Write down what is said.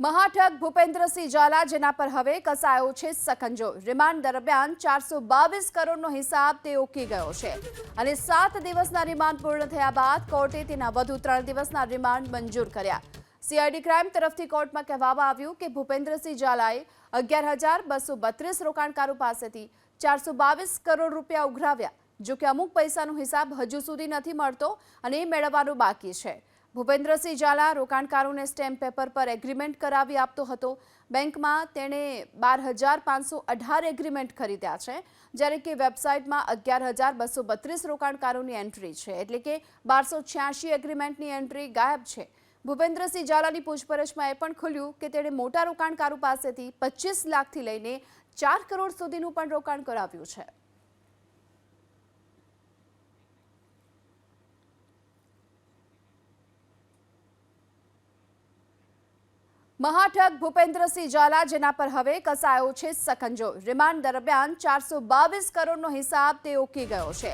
મહાઠગ ભૂપેન્દ્રસિંહ ઝાલા જેના પર હવે કસાયો છે સકંજો. રિમાન્ડ દરમિયાન ચારસો બાવીસ કરોડનો હિસાબ તે ઓકી ગયો છે. અને સાત દિવસના રિમાન્ડ પૂર્ણ થયા બાદ કોર્ટે તેના વધુ ત્રણ દિવસના રિમાન્ડ મંજૂર કર્યા. સીઆઈડી ક્રાઇમ તરફથી કોર્ટમાં કહેવામાં આવ્યું કે ભૂપેન્દ્રસિંહ ઝાલાએ અગિયાર હજાર બસો બત્રીસ રોકાણકારો પાસેથી ચારસો બાવીસ કરોડ રૂપિયા ઉઘરાવ્યા જો કે અમુક પૈસાનો હિસાબ હજુ સુધી નથી મળતો અને એ મેળવવાનું બાકી છે. ભૂપેન્દ્રસિંહ ઝાલા રોકાણકારોને સ્ટેમ્પ પેપર પર એગ્રીમેન્ટ કરાવી આપતો હતો. બેંકમાં તેણે બાર હજાર પાંચસો અઢાર એગ્રીમેન્ટ ખરીદ્યા છે, જ્યારે કે વેબસાઇટમાં અગિયાર હજાર બસો બત્રીસ રોકાણકારોની એન્ટ્રી છે, એટલે કે બારસો છ્યાસી એગ્રીમેન્ટની એન્ટ્રી ગાયબ છે. ભૂપેન્દ્રસિંહ ઝાલાની પૂછપરછમાં એ પણ ખુલ્યું કે તેણે મોટા રોકાણકારો પાસેથી પચીસ લાખથી લઈને ચાર કરોડ સુધીનું પણ રોકાણ કરાવ્યું છે. મહાઠગ ભૂપેન્દ્રસિંહ ઝાલા જેના પર હવે કસાયો છે સકંજો. રિમાન્ડ દરમિયાન ચારસો બાવીસ કરોડનો હિસાબ તે ઓકી ગયો છે.